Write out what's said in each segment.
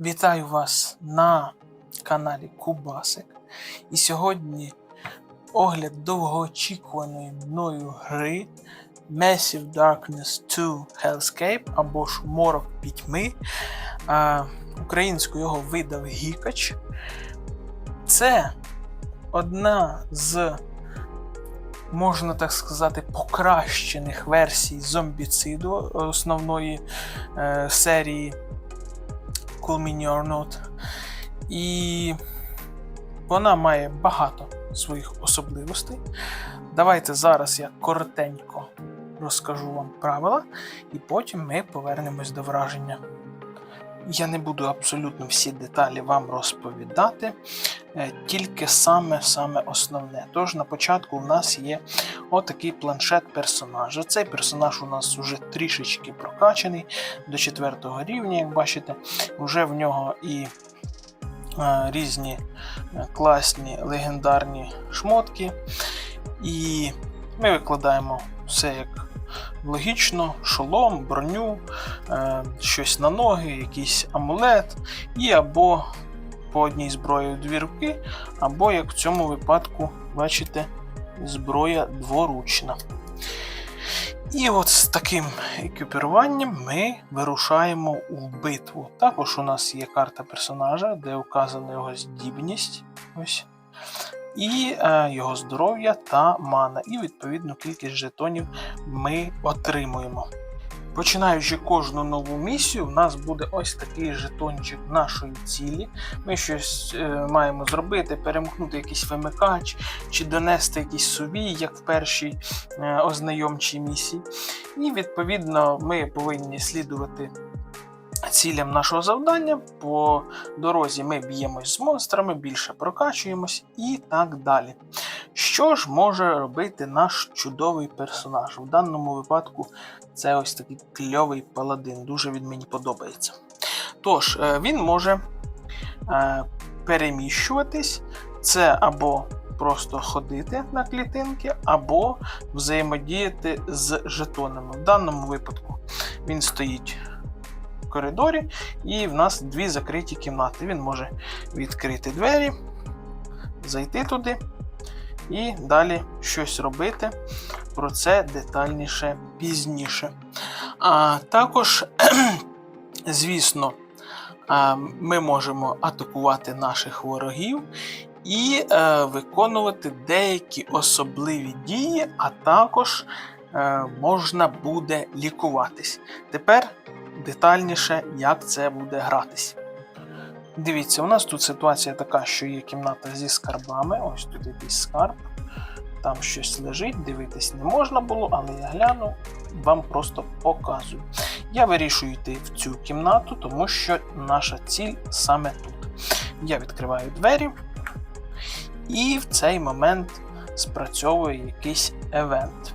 Вітаю вас на каналі Кубасик. І сьогодні огляд довгоочікуваної мною гри Massive Darkness 2 Hellscape або ж Морок пітьми. А, Українською його видав Гікач. Це одна з, можна так сказати, покращених версій зомбіциду основної е, серії Cool Mini or Not. І вона має багато своїх особливостей. Давайте зараз я коротенько розкажу вам правила, і потім ми повернемось до враження. Я не буду абсолютно всі деталі вам розповідати, е, тільки саме-саме основне. Тож на початку у нас є отакий планшет персонажа. Цей персонаж у нас вже трішечки прокачаний до 4 рівня, як бачите, вже в нього і е, різні е, класні легендарні шмотки. І ми викладаємо все як логічно: шолом, броню, е, щось на ноги, якийсь амулет, і або по одній зброї дві руки, або, як в цьому випадку, бачите, зброя дворучна. І от з таким екіпіруванням ми вирушаємо у битву. Також у нас є карта персонажа, де указана його здібність. Ось. І е, його здоров'я та мана. І відповідну кількість жетонів ми отримуємо. Починаючи кожну нову місію, у нас буде ось такий жетончик нашої цілі. Ми щось е, маємо зробити, перемкнути якийсь вимикач чи донести якийсь сувій, як в першій е, ознайомчій місії. І відповідно ми повинні слідувати цілям нашого завдання. По дорозі ми б'ємось з монстрами, більше прокачуємось і так далі. Що ж може робити наш чудовий персонаж? В даному випадку це ось такий кльовий паладин, дуже він мені подобається. Тож, е, він може е, переміщуватись, це або просто ходити на клітинки, або взаємодіяти з жетонами. В даному випадку він стоїть в коридорі, і в нас дві закриті кімнати. Він може відкрити двері, зайти туди і далі щось робити. Про це детальніше пізніше. А також, звісно, ми можемо атакувати наших ворогів і е, виконувати деякі особливі дії, а також е, можна буде лікуватись. Тепер детальніше, як це буде гратись. Дивіться, у нас тут ситуація така, що є кімната зі скарбами. Ось тут якийсь скарб. Там щось лежить, дивитись не можна було, але я гляну, вам просто показую. Я вирішую йти в цю кімнату, тому що наша ціль саме тут. Я відкриваю двері, і в цей момент спрацьовує якийсь евент.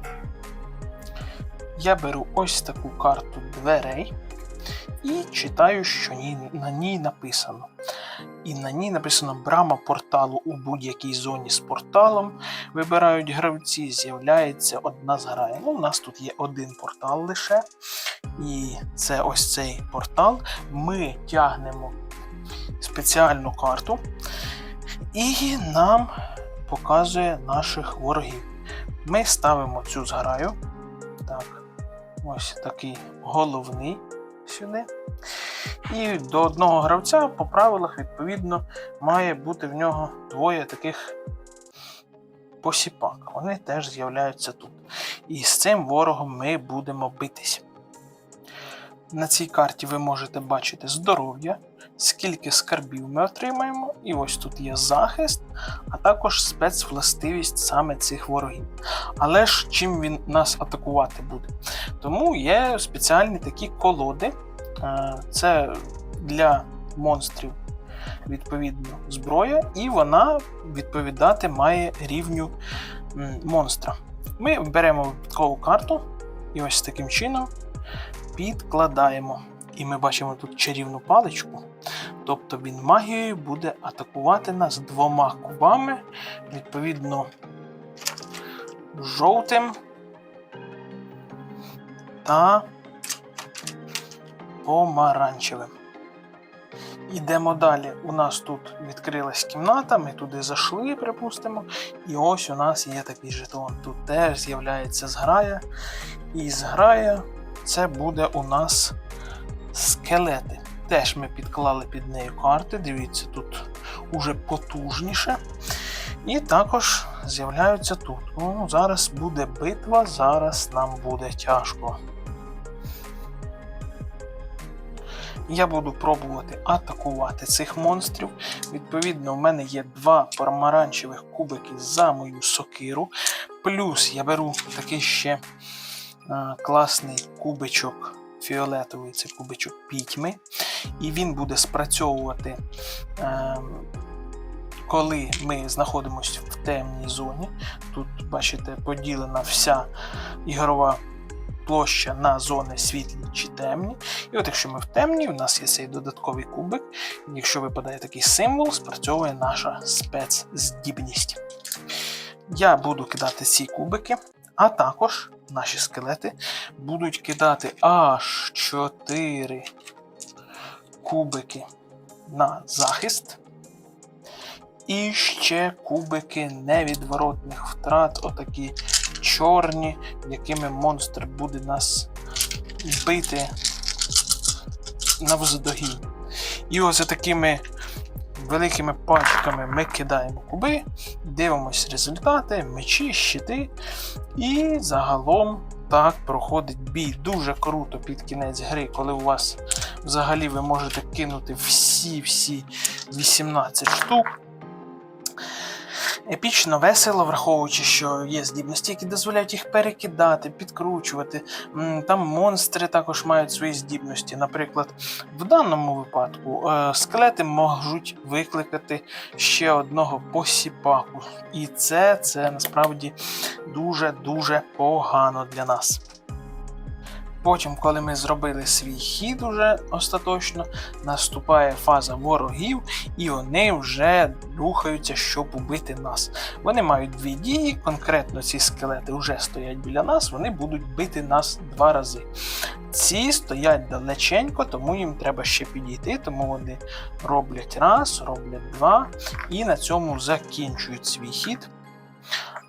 Я беру ось таку карту дверей і читаю, що на ній написано. І на ній написано брама порталу у будь-якій зоні з порталом. Вибирають гравці, з'являється одна зграя. Ну, у нас тут є один портал лише. І це ось цей портал. Ми тягнемо спеціальну карту, і нам показує наших ворогів. Ми ставимо цю зграю. Так, ось такий головний сюди. І до одного гравця по правилах, відповідно, має бути в нього двоє таких посіпак. Вони теж з'являються тут. І з цим ворогом ми будемо битись. На цій карті ви можете бачити здоров'я, скільки скарбів ми отримаємо, і ось тут є захист, а також спецвластивість саме цих ворогів. Але ж чим він нас атакувати буде? Тому є спеціальні такі колоди. Е, Це для монстрів відповідно зброя, і вона відповідати має рівню монстра. Ми беремо випадкову карту і ось таким чином підкладаємо. І ми бачимо тут чарівну паличку. Тобто він магією буде атакувати нас двома кубами, відповідно, жовтим та помаранчевим. Йдемо далі. У нас тут відкрилась кімната, ми туди зайшли, припустимо. І ось у нас є такий жетон. Тут теж з'являється зграя. І зграя це буде у нас скелети. Теж ми підклали під нею карти. Дивіться, тут уже потужніше. І також з'являються тут. Ну, зараз буде битва, зараз нам буде тяжко. Я буду пробувати атакувати цих монстрів. Відповідно, в мене є два помаранчевих кубики за мою сокиру. Плюс я беру такий ще а, класний кубичок фіолетовий, це кубичок пітьми. І він буде спрацьовувати, е, коли ми знаходимося в темній зоні. Тут, бачите, поділена вся ігрова площа на зони світлі чи темні. І от якщо ми в темній, у нас є цей додатковий кубик. Якщо випадає такий символ, спрацьовує наша спецздібність. Я буду кидати ці кубики, а також наші скелети будуть кидати аж 4 кубики на захист. І ще кубики невідворотних втрат, отакі чорні, якими монстр буде нас бити навздогін. І ось такими великими пачками ми кидаємо куби, дивимося результати, мечі, щити. І загалом так проходить бій. Дуже круто під кінець гри, коли у вас взагалі ви можете кинути всі-всі 18 штук. Епічно весело, враховуючи, що є здібності, які дозволяють їх перекидати, підкручувати. Там монстри також мають свої здібності. Наприклад, в даному випадку е, скелети можуть викликати ще одного посіпаку. І це, це насправді дуже-дуже погано для нас. Потім, коли ми зробили свій хід уже остаточно, наступає фаза ворогів, і вони вже рухаються, щоб убити нас. Вони мають дві дії, конкретно ці скелети вже стоять біля нас, вони будуть бити нас два рази. Ці стоять далеченько, тому їм треба ще підійти, тому вони роблять раз, роблять два, і на цьому закінчують свій хід.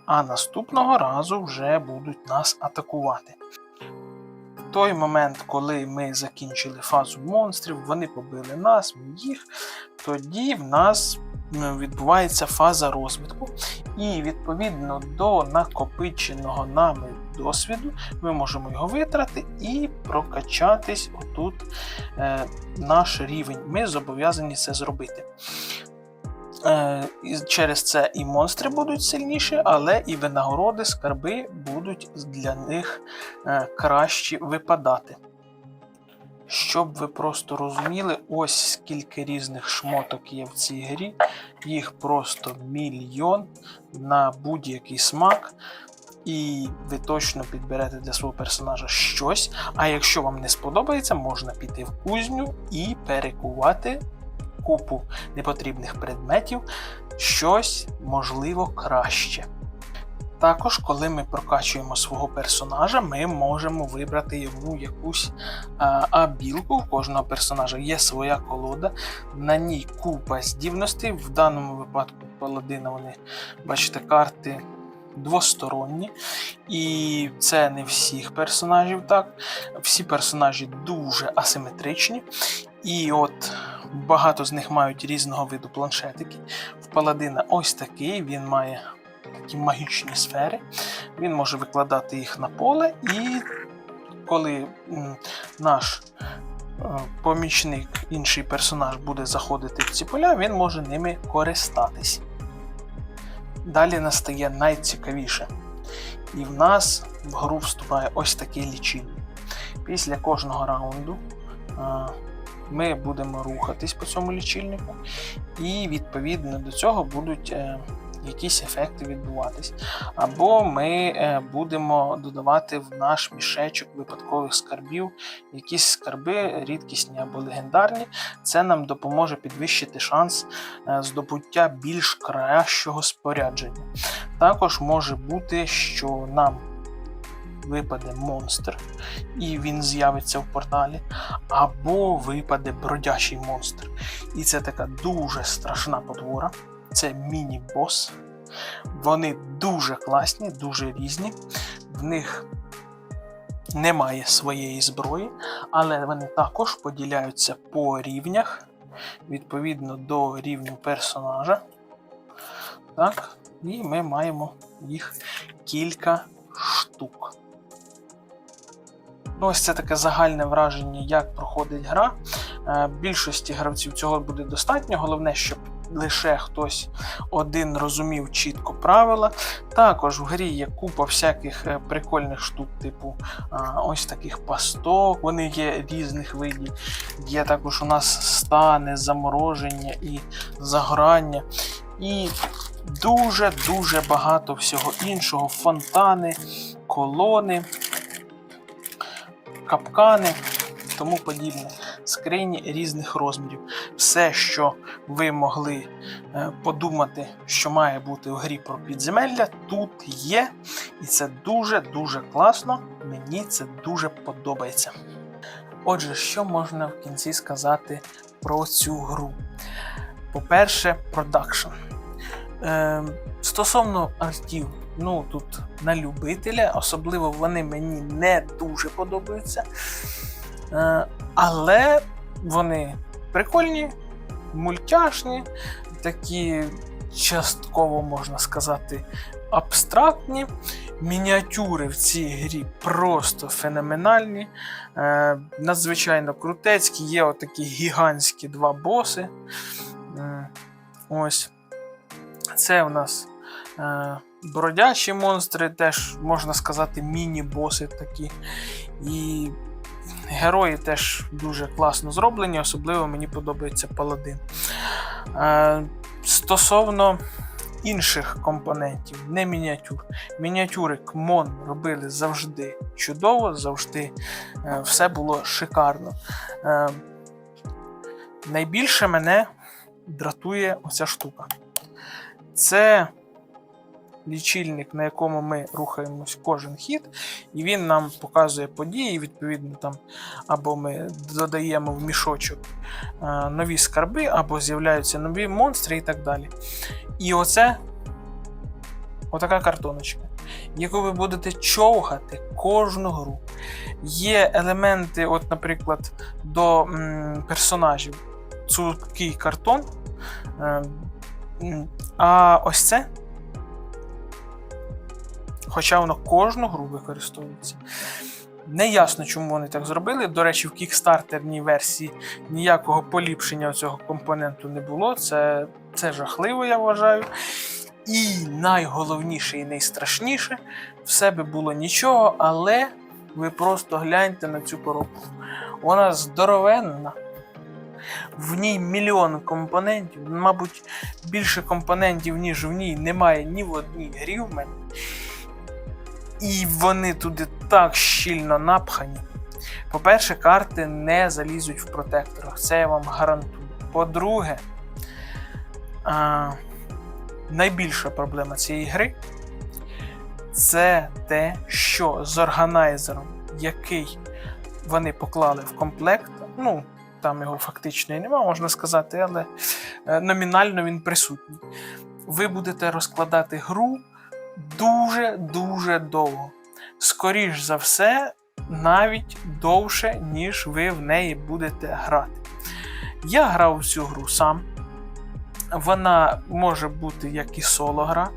А наступного разу вже будуть нас атакувати той момент, коли ми закінчили фазу монстрів, вони побили нас, їх, тоді в нас відбувається фаза розвитку. І відповідно до накопиченого нами досвіду ми можемо його витрати і прокачатись отут е, наш рівень. Ми зобов'язані це зробити. Е, через це і монстри будуть сильніші, але і винагороди, скарби будуть для них е, кращі випадати. Щоб ви просто розуміли, ось скільки різних шмоток є в цій грі, їх просто мільйон на будь-який смак. І ви точно підберете для свого персонажа щось. А якщо вам не сподобається, можна піти в кузню і перекувати купу непотрібних предметів, щось можливо краще. Також, коли ми прокачуємо свого персонажа, ми можемо вибрати йому якусь абілку. У кожного персонажа є своя колода, на ній купа здібностей. В даному випадку паладина вони, бачите, карти двосторонні. І це не всіх персонажів так. Всі персонажі дуже асиметричні. І от багато з них мають різного виду планшетики. В Паладина ось такий, він має такі магічні сфери. Він може викладати їх на поле, і коли наш е, помічник, інший персонаж буде заходити в ці поля, він може ними користатись. Далі настає найцікавіше. І в нас в гру вступає ось такий лічильник. Після кожного раунду е, ми будемо рухатись по цьому лічильнику, і відповідно до цього будуть е, якісь ефекти відбуватись. Або ми е, будемо додавати в наш мішечок випадкових скарбів якісь скарби, рідкісні або легендарні. Це нам допоможе підвищити шанс е, здобуття більш кращого спорядження. Також може бути, що нам випаде монстр, і він з'явиться в порталі, або випаде бродячий монстр. І це така дуже страшна потвора. Це міні-бос. Вони дуже класні, дуже різні. В них немає своєї зброї, але вони також поділяються по рівнях відповідно до рівню персонажа. Так, і ми маємо їх кілька штук. Ну, Ось це таке загальне враження, як проходить гра. Е, Більшості гравців цього буде достатньо. Головне, щоб лише хтось один розумів чітко правила. Також в грі є купа всяких е, прикольних штук, типу ось таких пасток, вони є різних видів. Є також у нас стани, замороження і загорання. І дуже-дуже багато всього іншого. Фонтани, колони, капкани, тому подібне. Скрині різних розмірів. Все, що ви могли е, подумати, що має бути в грі про підземелля, тут є. І це дуже-дуже класно. Мені це дуже подобається. Отже, що можна в кінці сказати про цю гру? По-перше, продакшн. Е, стосовно артів, ну тут на любителя, особливо вони мені не дуже подобаються. Е, але вони прикольні, мультяшні, такі частково можна сказати абстрактні. Мініатюри в цій грі просто феноменальні, е, надзвичайно крутецькі. Є отакі гігантські два боси. Ось. Це в нас е, бродячі монстри, теж, можна сказати, міні-боси такі. І герої теж дуже класно зроблені, особливо мені подобається паладин. Е, стосовно інших компонентів, не мініатюр. Мініатюри КМОН робили завжди чудово, завжди е, все було шикарно. Е, найбільше мене дратує оця штука. Це лічильник, на якому ми рухаємось кожен хід, і він нам показує події, відповідно, там або ми додаємо в мішочок е, нові скарби, або з'являються нові монстри і так далі. І оце отака картоночка, яку ви будете човгати кожну гру. Є елементи, от, наприклад, до м, персонажів. Цупкий картон. Е, а ось це. Хоча воно кожну гру використовується. Не ясно, чому вони так зробили. До речі, в кікстартерній версії ніякого поліпшення цього компоненту не було. Це, це жахливо, я вважаю. І найголовніше і найстрашніше все би було нічого, але ви просто гляньте на цю коробку. Вона здоровенна. В ній мільйон компонентів. Мабуть, більше компонентів, ніж в ній, немає ні в одній грі в мене. І вони туди так щільно напхані. По-перше, карти не залізуть в протекторах, це я вам гарантую. По-друге, найбільша проблема цієї гри це те, що з органайзером, який вони поклали в комплект, ну, там його фактично і нема, можна сказати, але е, номінально він присутній. Ви будете розкладати гру дуже-дуже довго. Скоріш за все, навіть довше, ніж ви в неї будете грати. Я грав в цю гру сам. Вона може бути як і соло-гра.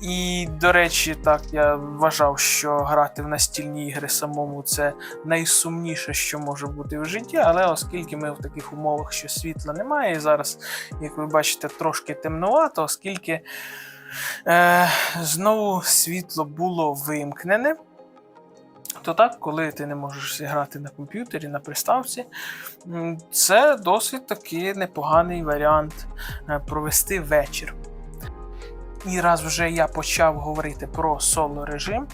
І, до речі, так, я вважав, що грати в настільні ігри самому це найсумніше, що може бути в житті, але оскільки ми в таких умовах, що світла немає, і зараз, як ви бачите, трошки темнувато, оскільки е, знову світло було вимкнене. То так, коли ти не можеш зіграти на комп'ютері, на приставці, це досить таки непоганий варіант е, провести вечір. І раз вже я почав говорити про соло режим,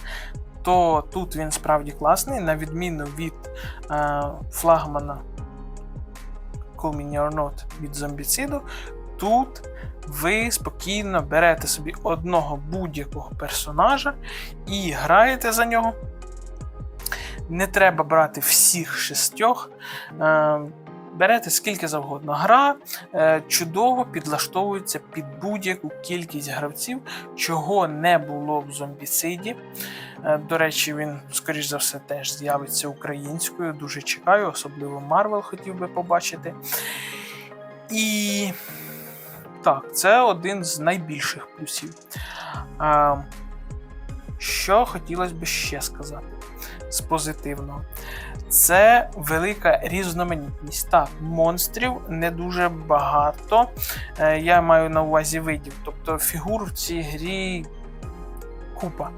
то тут він справді класний, на відміну від е, флагмана Cool Mini or Not від зомбіциду, тут ви спокійно берете собі одного будь-якого персонажа і граєте за нього. Не треба брати всіх шістьох. Е, Берете скільки завгодно. Гра е, чудово підлаштовується під будь-яку кількість гравців, чого не було в зомбіциді. Е, до речі, він, скоріш за все, теж з'явиться українською. Дуже чекаю, особливо Марвел хотів би побачити. І так, це один з найбільших плюсів. А, Що хотілося б ще сказати з позитивного? Це велика різноманітність. Так, монстрів не дуже багато. Е, Я маю на увазі видів. Тобто фігур в цій грі купа.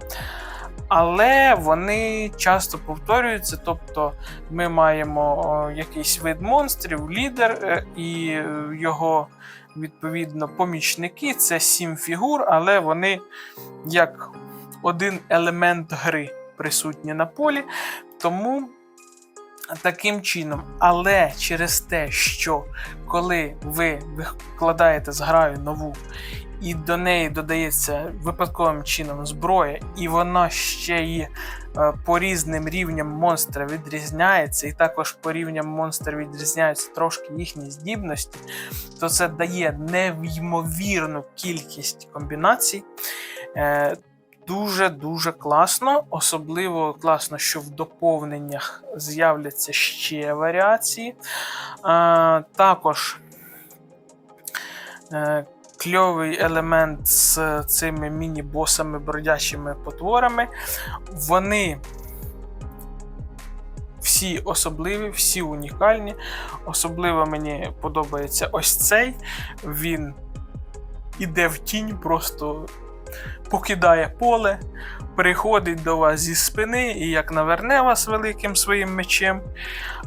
Але вони часто повторюються. Тобто ми маємо якийсь вид монстрів, лідер е, і е, його відповідно помічники. Це сім фігур, але вони як один елемент гри присутні на полі. Тому таким чином, але через те, що коли ви викладаєте з граю нову, і до неї додається випадковим чином зброя, і вона ще й е, по різним рівням монстра відрізняється, і також по рівням монстра відрізняються трошки їхні здібності, то це дає невймовірну кількість комбінацій. Е, Дуже-дуже класно. Особливо класно, що в доповненнях з'являться ще варіації. А, Також е, кльовий елемент з цими міні-босами, бродячими потворами. Вони всі особливі, всі унікальні. Особливо мені подобається ось цей. Він іде в тінь, просто покидає поле, приходить до вас зі спини і як наверне вас великим своїм мечем.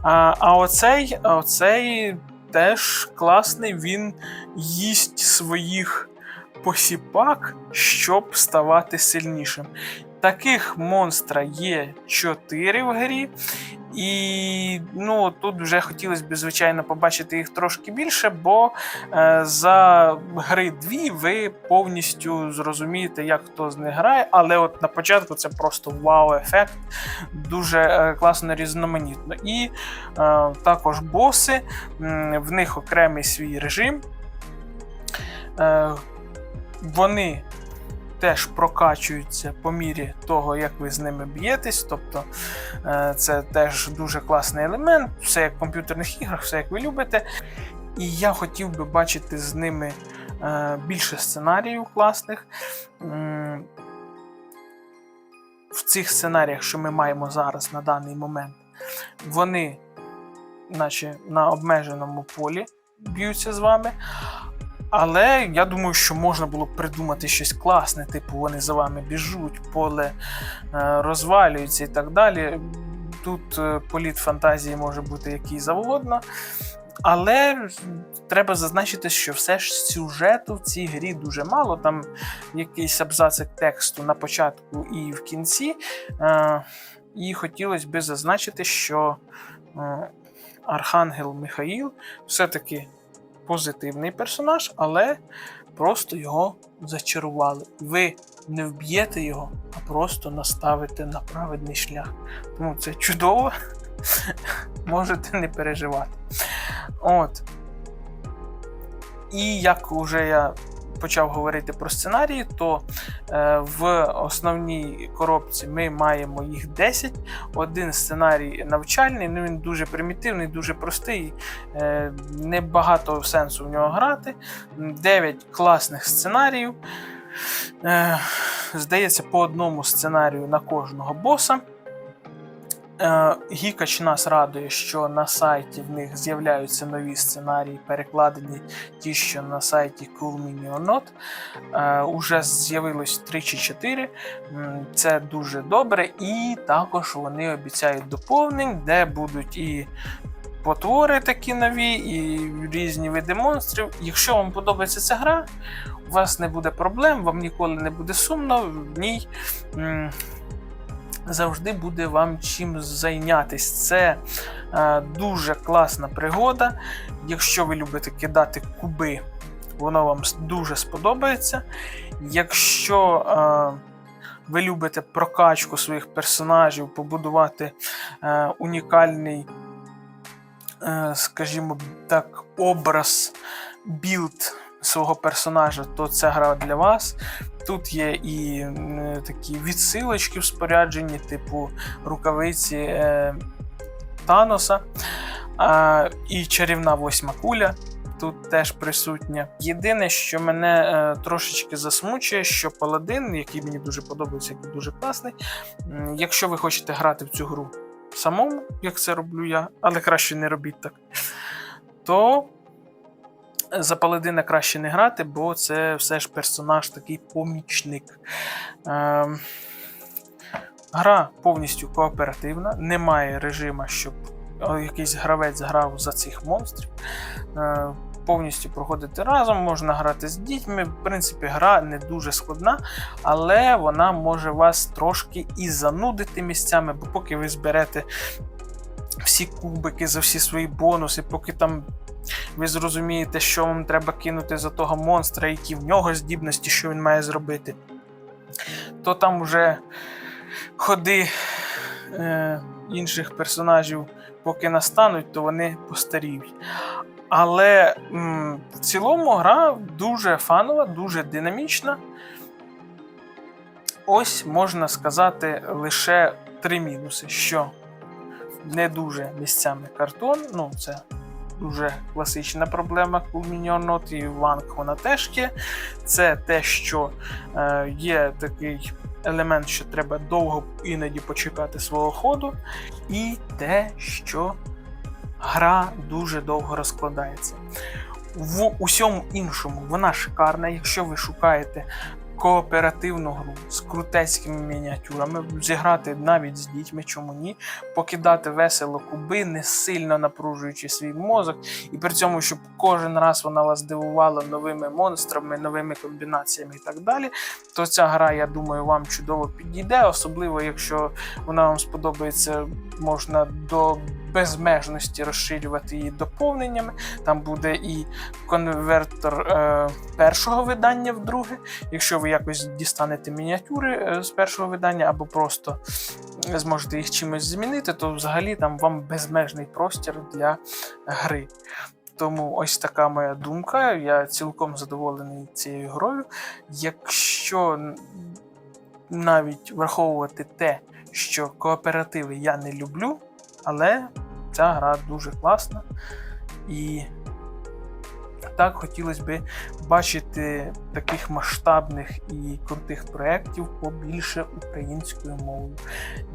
А оцей, оцей теж класний, він їсть своїх посіпак, щоб ставати сильнішим. Таких монстра є 4 в грі, і ну, тут вже хотілося б, звичайно, побачити їх трошки більше, бо е, за гри дві ви повністю зрозумієте, як хто з них грає. Але от на початку це просто вау-ефект, дуже е, класно різноманітно. І е, також боси, в них окремий свій режим. Е, Вони теж прокачуються по мірі того, як ви з ними б'єтесь. Тобто е, це теж дуже класний елемент, все як в комп'ютерних іграх, все як ви любите. І я хотів би бачити з ними е, більше сценаріїв класних. В цих сценаріях, що ми маємо зараз на даний момент, вони, наче на обмеженому полі, б'ються з вами. Але я думаю, що можна було б придумати щось класне, типу вони за вами біжуть, поле е, розвалюється і так далі. Тут е, політ фантазії може бути який завгодно. Але треба зазначити, що все ж сюжету в цій грі дуже мало. Там якийсь абзацик тексту на початку і в кінці. Е, і хотілося б зазначити, що Архангел Михаїл все-таки позитивний персонаж, але просто його зачарували. Ви не вб'єте його, а просто наставите на праведний шлях. Тому це чудово, можете не переживати. От. І як вже я почав говорити про сценарії, то е, в основній коробці ми маємо їх 10. Один сценарій навчальний, ну він дуже примітивний, дуже простий, е, небагато сенсу в нього грати. 9 класних сценаріїв. Е, Здається, по одному сценарію на кожного боса. Е, Гікач нас радує, що на сайті в них з'являються нові сценарії, перекладені ті, що на сайті Cool Mini or Not. Уже з'явилось 3 чи 4. Це дуже добре. І також вони обіцяють доповнень, де будуть і потвори такі нові, і різні види монстрів. Якщо вам подобається ця гра, у вас не буде проблем, вам ніколи не буде сумно, в ній завжди буде вам чим зайнятися. Це е, дуже класна пригода. Якщо ви любите кидати куби воно вам дуже сподобається. Якщо е, ви любите прокачку своїх персонажів, побудувати е, унікальний, е, скажімо так, образ, білд свого персонажа, то ця гра для вас. Тут є і такі відсилочки в спорядженні, типу рукавиці е, Таноса, і чарівна восьма куля. Тут теж присутня. Єдине, що мене е, трошечки засмучує, що паладин, який мені дуже подобається, який дуже класний. Якщо ви хочете грати в цю гру самому, як це роблю я, але краще не робіть так, то за паладина краще не грати, бо це все ж персонаж такий помічник. Ем, Гра повністю кооперативна, немає режима, щоб е, якийсь гравець грав за цих монстрів. Е, Повністю проходити разом, можна грати з дітьми. В принципі, гра не дуже складна, але вона може вас трошки і занудити місцями, бо поки ви зберете всі кубики за всі свої бонуси, поки там ви зрозумієте, що вам треба кинути за того монстра, які в нього здібності, що він має зробити, то там вже ходи е, інших персонажів, поки настануть, то вони постаріють. Але м, в цілому гра дуже фанова, дуже динамічна. Ось можна сказати лише три мінуси, що не дуже місцями картон, ну це дуже класична проблема Not і Ванг вона теж є. Це те, що е, є такий елемент, що треба довго іноді почекати свого ходу, і те, що гра дуже довго розкладається. В усьому іншому вона шикарна, якщо ви шукаєте кооперативну гру з крутецькими мініатюрами, зіграти навіть з дітьми, чому ні, покидати весело куби, не сильно напружуючи свій мозок, і при цьому, щоб кожен раз вона вас дивувала новими монстрами, новими комбінаціями і так далі, то ця гра, я думаю, вам чудово підійде, особливо якщо вона вам сподобається, можна до безмежності розширювати її доповненнями. Там буде і конвертер е, першого видання в друге. Якщо ви якось дістанете мініатюри е, з першого видання, або просто зможете їх чимось змінити, то взагалі там вам безмежний простір для гри. Тому ось така моя думка. Я цілком задоволений цією грою. Якщо навіть враховувати те, що кооперативи я не люблю, але ця гра дуже класна. І так хотілося б бачити таких масштабних і крутих проєктів побільше українською мовою.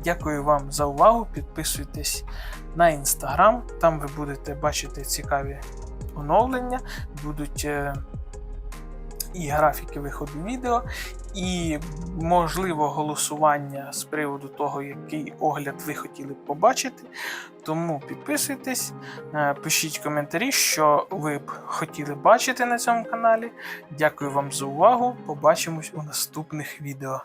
Дякую вам за увагу. Підписуйтесь на інстаграм, там ви будете бачити цікаві оновлення, будуть е, і графіки виходу відео, і можливо голосування з приводу того, який огляд ви хотіли б побачити. Тому підписуйтесь, е, пишіть коментарі, що ви б хотіли бачити на цьому каналі. Дякую вам за увагу. Побачимось у наступних відео.